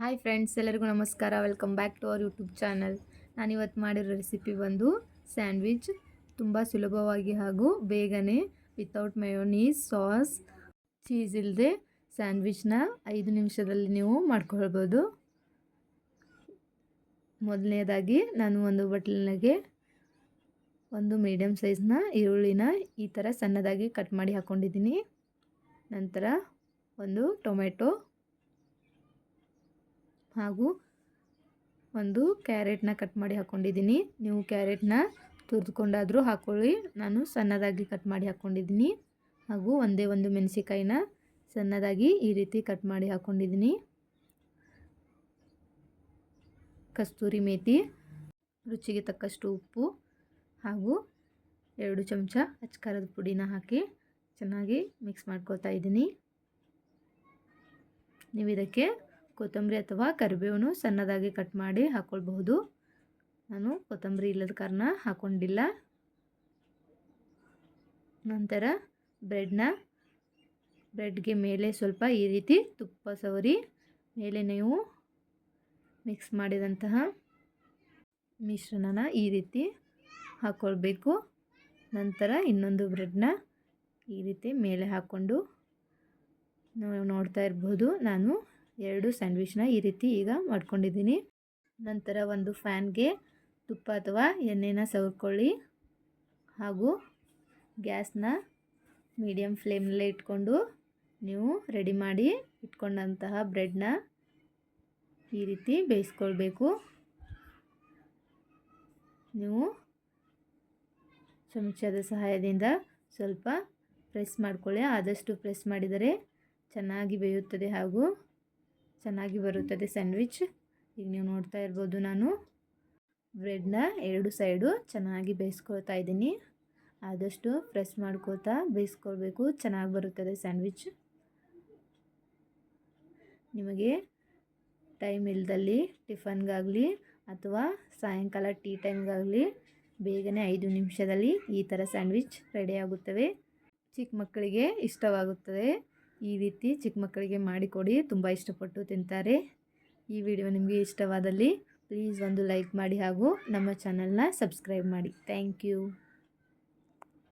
Hi friends, ಎಲ್ಲರಿಗೂ ನಮಸ್ಕಾರ. Welcome back to our YouTube channel ನಾನಿವತ್ತು ಮಾಡಿರೋ ರೆಸಿಪಿ ಬಂದು ಸ್ಯಾಂಡ್ವಿಚ್ ತುಂಬ ಸುಲಭವಾಗಿ ಹಾಗೂ ಬೇಗನೆ ವಿತೌಟ್ ಮಯೋನೀಸ್ ಸಾಸ್ ಚೀಸ್ ಇಲ್ಲದೆ ಸ್ಯಾಂಡ್ವಿಚ್ನ ಐದು ನಿಮಿಷದಲ್ಲಿ ನೀವು ಮಾಡ್ಕೊಳ್ಬೋದು. ಮೊದಲನೇದಾಗಿ ನಾನು ಒಂದು ಬಟ್ಲಿನಾಗೆ ಒಂದು ಮೀಡಿಯಮ್ ಸೈಜ್ನ ಈರುಳ್ಳಿನ ಈ ಥರ ಸಣ್ಣದಾಗಿ ಕಟ್ ಮಾಡಿ ಹಾಕ್ಕೊಂಡಿದ್ದೀನಿ ನಂತರ ಒಂದು ಟೊಮೆಟೊ ಹಾಗೂ ಒಂದು ಕ್ಯಾರೆಟ್ನ ಕಟ್ ಮಾಡಿ ಹಾಕ್ಕೊಂಡಿದ್ದೀನಿ ನೀವು ಕ್ಯಾರೆಟ್ನ ತುರಿದುಕೊಂಡಾದರೂ ಹಾಕ್ಕೊಳ್ಳಿ ನಾನು ಸಣ್ಣದಾಗಿ ಕಟ್ ಮಾಡಿ ಹಾಕ್ಕೊಂಡಿದ್ದೀನಿ ಹಾಗೂ ಒಂದೇ ಒಂದು ಮೆಣಸಿಕಾಯಿನ ಸಣ್ಣದಾಗಿ ಈ ರೀತಿ ಕಟ್ ಮಾಡಿ ಹಾಕ್ಕೊಂಡಿದ್ದೀನಿ ಕಸ್ತೂರಿ ಮೇಥಿ ರುಚಿಗೆ ತಕ್ಕಷ್ಟು ಉಪ್ಪು ಹಾಗೂ ಎರಡು ಚಮಚ ಅಚ್ಕಾರದ ಪುಡಿನ ಹಾಕಿ ಚೆನ್ನಾಗಿ ಮಿಕ್ಸ್ ಮಾಡ್ಕೊಳ್ತಾ ಇದ್ದೀನಿ. ನೀವು ಇದಕ್ಕೆ ಕೊತ್ತಂಬರಿ ಅಥವಾ ಕರಿಬೇವನ್ನು ಸಣ್ಣದಾಗಿ ಕಟ್ ಮಾಡಿ ಹಾಕ್ಕೊಳ್ಬಹುದು ನಾನು ಕೊತ್ತಂಬರಿ ಇಲ್ಲದ ಕಾರಣ ಹಾಕ್ಕೊಂಡಿಲ್ಲ ನಂತರ ಬ್ರೆಡ್ನ, ಬ್ರೆಡ್ಗೆ ಮೇಲೆ ಸ್ವಲ್ಪ ಈ ರೀತಿ ತುಪ್ಪ ಸವರಿ, ಮೇಲೆ ನೀವು ಮಿಕ್ಸ್ ಮಾಡಿದಂತಹ ಮಿಶ್ರಣನ ಈ ರೀತಿ ಹಾಕ್ಕೊಳ್ಬೇಕು ನಂತರ ಇನ್ನೊಂದು ಬ್ರೆಡ್ನ ಈ ರೀತಿ ಮೇಲೆ ಹಾಕ್ಕೊಂಡು ನೋಡ್ತಾ ಇರ್ಬೋದು. ನಾನು ಎರಡು ಸ್ಯಾಂಡ್ವಿಚ್ನ ಈ ರೀತಿ ಈಗ ಮಾಡ್ಕೊಂಡಿದ್ದೀನಿ. ನಂತರ ಒಂದು ಫ್ಯಾನ್ಗೆ ತುಪ್ಪ ಅಥವಾ ಎಣ್ಣೆನ ಸವರ್ಕೊಳ್ಳಿ ಹಾಗೂ ಗ್ಯಾಸ್ನ ಮೀಡಿಯಮ್ ಫ್ಲೇಮ್ನಲ್ಲೇ ಇಟ್ಕೊಂಡು ನೀವು ರೆಡಿ ಮಾಡಿ ಇಟ್ಕೊಂಡಂತಹ ಬ್ರೆಡ್ನ ಈ ರೀತಿ ಬೇಯಿಸ್ಕೊಳ್ಬೇಕು. ನೀವು ಚಮಚದ ಸಹಾಯದಿಂದ ಸ್ವಲ್ಪ ಪ್ರೆಸ್ ಮಾಡ್ಕೊಳ್ಳಿ. ಆದಷ್ಟು ಪ್ರೆಸ್ ಮಾಡಿದರೆ ಚೆನ್ನಾಗಿ ಬೇಯುತ್ತದೆ ಹಾಗೂ ಚೆನ್ನಾಗಿ ಬರುತ್ತದೆ ಸ್ಯಾಂಡ್ವಿಚ್. ಈಗ ನೀವು ನೋಡ್ತಾ ಇರ್ಬೋದು ನಾನು ಬ್ರೆಡ್ನ ಎರಡು ಸೈಡು ಚೆನ್ನಾಗಿ ಬೇಯಿಸ್ಕೊಳ್ತಾ ಇದ್ದೀನಿ. ಆದಷ್ಟು ಪ್ರೆಸ್ ಮಾಡ್ಕೋತಾ ಬೇಯಿಸ್ಕೊಳ್ಬೇಕು, ಚೆನ್ನಾಗಿ ಬರುತ್ತದೆ ಸ್ಯಾಂಡ್ವಿಚ್. ನಿಮಗೆ ಟೈಮ್ ಇಲ್ದಲ್ಲಿ ಟಿಫನ್ಗಾಗಲಿ ಅಥವಾ ಸಾಯಂಕಾಲ ಟೀ ಟೈಮ್ಗಾಗಲಿ ಬೇಗನೆ ಐದು ನಿಮಿಷದಲ್ಲಿ ಈ ಥರ ಸ್ಯಾಂಡ್ವಿಚ್ ರೆಡಿ ಆಗುತ್ತವೆ. ಚಿಕ್ಕ ಮಕ್ಕಳಿಗೆ ಇಷ್ಟವಾಗುತ್ತದೆ. ಈ ರೀತಿ ಚಿಕ್ಕ ಮಕ್ಕಳಿಗೆ ಮಾಡಿಕೊಡಿ ತುಂಬ ಇಷ್ಟಪಟ್ಟು ತಿಂತಾರೆ. ಈ ವಿಡಿಯೋ ನಿಮಗೆ ಇಷ್ಟವಾದಲ್ಲಿ ಪ್ಲೀಸ್ ಒಂದು ಲೈಕ್ ಮಾಡಿ ಹಾಗೂ ನಮ್ಮ ಚಾನಲ್ನ ಸಬ್ಸ್ಕ್ರೈಬ್ ಮಾಡಿ. Thank you